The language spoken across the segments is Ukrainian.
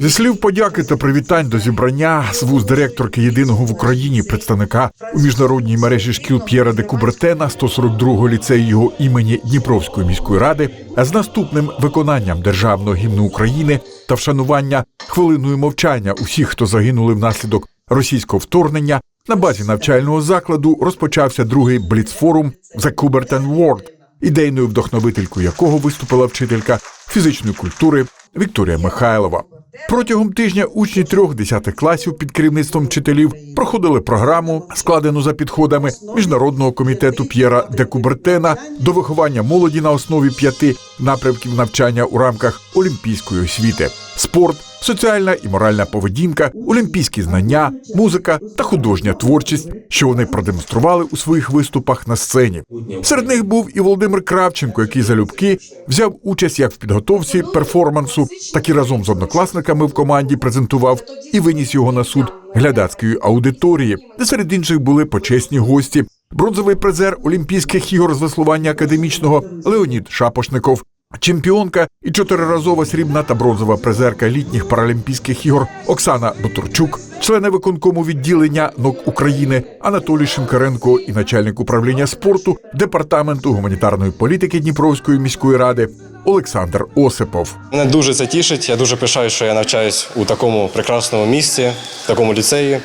Зі слів подяки та привітань до зібрання з вуз директорки єдиного в Україні представника у міжнародній мережі шкіл П'єра де Кубертена 142-го ліцею його імені Дніпровської міської ради, а з наступним виконанням державного гімну України та вшанування хвилиною мовчання усіх, хто загинули внаслідок російського вторгнення. На базі навчального закладу розпочався другий бліцфорум The Coubertin World, ідейною вдохновителькою якого виступила вчителька фізичної культури Вікторія Михайлова. Протягом тижня учні трьох десятих класів під керівництвом вчителів проходили програму, складену за підходами міжнародного комітету П'єра де Кубертена до виховання молоді на основі п'яти напрямків навчання у рамках олімпійської освіти: спорт, соціальна і моральна поведінка, олімпійські знання, музика та художня творчість, що вони продемонстрували у своїх виступах на сцені. Серед них був і Володимир Кравченко, який залюбки взяв участь як в підготовці перформансу, так і разом з однокласниками в команді презентував і виніс його на суд глядацької аудиторії, де серед інших були почесні гості. Бронзовий призер Олімпійських ігор з веслування академічного Леонід Шапошников, чемпіонка і чотириразова срібна та бронзова призерка літніх паралімпійських ігор Оксана Бутурчук, члени виконкому відділення НОК України Анатолій Шинкаренко і начальник управління спорту департаменту гуманітарної політики Дніпровської міської ради Олександр Осипов. Мене дуже це тішить. Я дуже пишаю, що я навчаюсь у такому прекрасному місці, в такому ліцеї,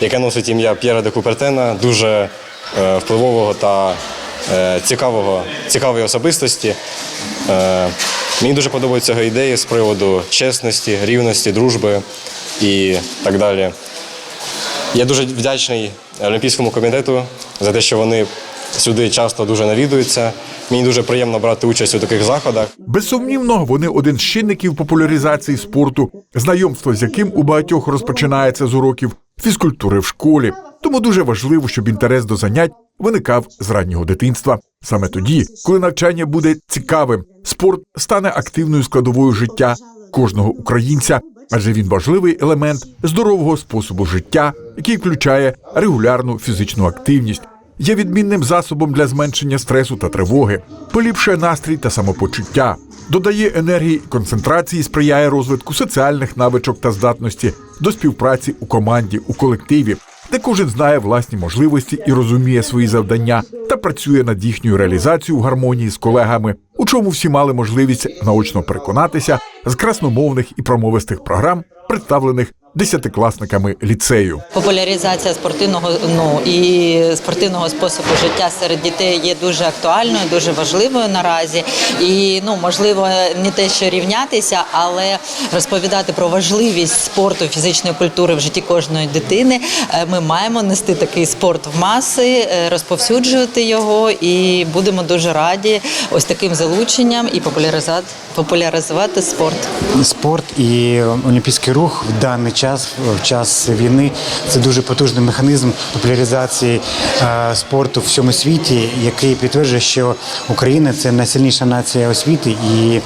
яке носить ім'я П'єра де Купертена, дуже е, впливового та цікавого, цікавої особистості. Е, мені дуже подобаються його ідеї з приводу чесності, рівності, дружби і так далі. Я дуже вдячний Олімпійському комітету за те, що вони сюди часто дуже навідуються. Мені дуже приємно брати участь у таких заходах. Безсумнівно, вони один з чинників популяризації спорту, знайомство з яким у багатьох розпочинається з уроків фізкультури в школі. Тому дуже важливо, щоб інтерес до занять виникав з раннього дитинства. Саме тоді, коли навчання буде цікавим, спорт стане активною складовою життя кожного українця, адже він важливий елемент здорового способу життя, який включає регулярну фізичну активність. Є відмінним засобом для зменшення стресу та тривоги, поліпшує настрій та самопочуття, додає енергії і концентрації, сприяє розвитку соціальних навичок та здатності до співпраці у команді, у колективі, де кожен знає власні можливості і розуміє свої завдання та працює над їхньою реалізацією в гармонії з колегами, у чому всі мали можливість наочно переконатися з красномовних і промовистих програм, представлених десятикласниками ліцею. Популяризація спортивного ну і спортивного способу життя серед дітей є дуже актуальною, дуже важливою наразі. І ну можливо не те, що рівнятися, але розповідати про важливість спорту, фізичної культури в житті кожної дитини. Е, Ми маємо нести такий спорт в маси, е, розповсюджувати його, і будемо дуже раді ось таким залученням і популяризувати популяризувати спорт. Спорт і олімпійський рух в даний час, в час війни, це дуже потужний механізм популяризації е, спорту в всьому світі, який підтверджує, що Україна це найсильніша нація освіти, і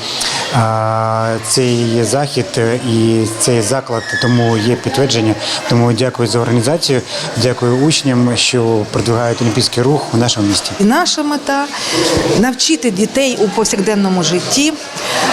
е, цей захід і цей заклад тому є підтвердження. Тому дякую за організацію, дякую учням, що продвигають олімпійський рух у нашому місті. І наша мета навчити дітей у повсякденному житті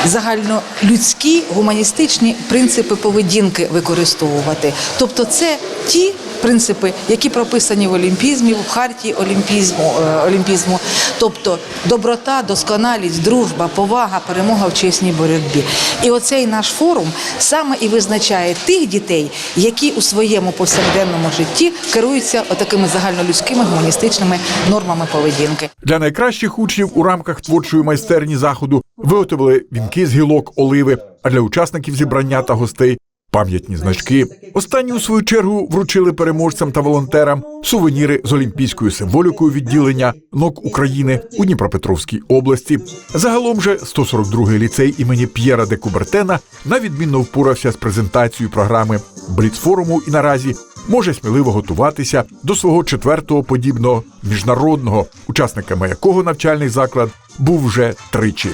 загальнолюдські гуманістичні принципи поведінки використовувати. Тобто, це ті принципи, які прописані в олімпізмі, в хартії олімпізму, е, олімпізму. тобто доброта, досконалість, дружба, повага, перемога в чесній боротьбі. І оцей наш форум саме і визначає тих дітей, які у своєму повсякденному житті керуються отакими загальнолюдськими гуманістичними нормами поведінки. Для найкращих учнів у рамках творчої майстерні заходу виготовили вінки з гілок оливи, а для учасників зібрання та гостей пам'ятні значки. Останні у свою чергу вручили переможцям та волонтерам сувеніри з олімпійською символікою відділення НОК України у Дніпропетровській області. Загалом же 142-й ліцей імені П'єра де Кубертена на відмінно впорався з презентацією програми Бліцфоруму і наразі може сміливо готуватися до свого четвертого подібного міжнародного, учасниками якого навчальний заклад був вже тричі.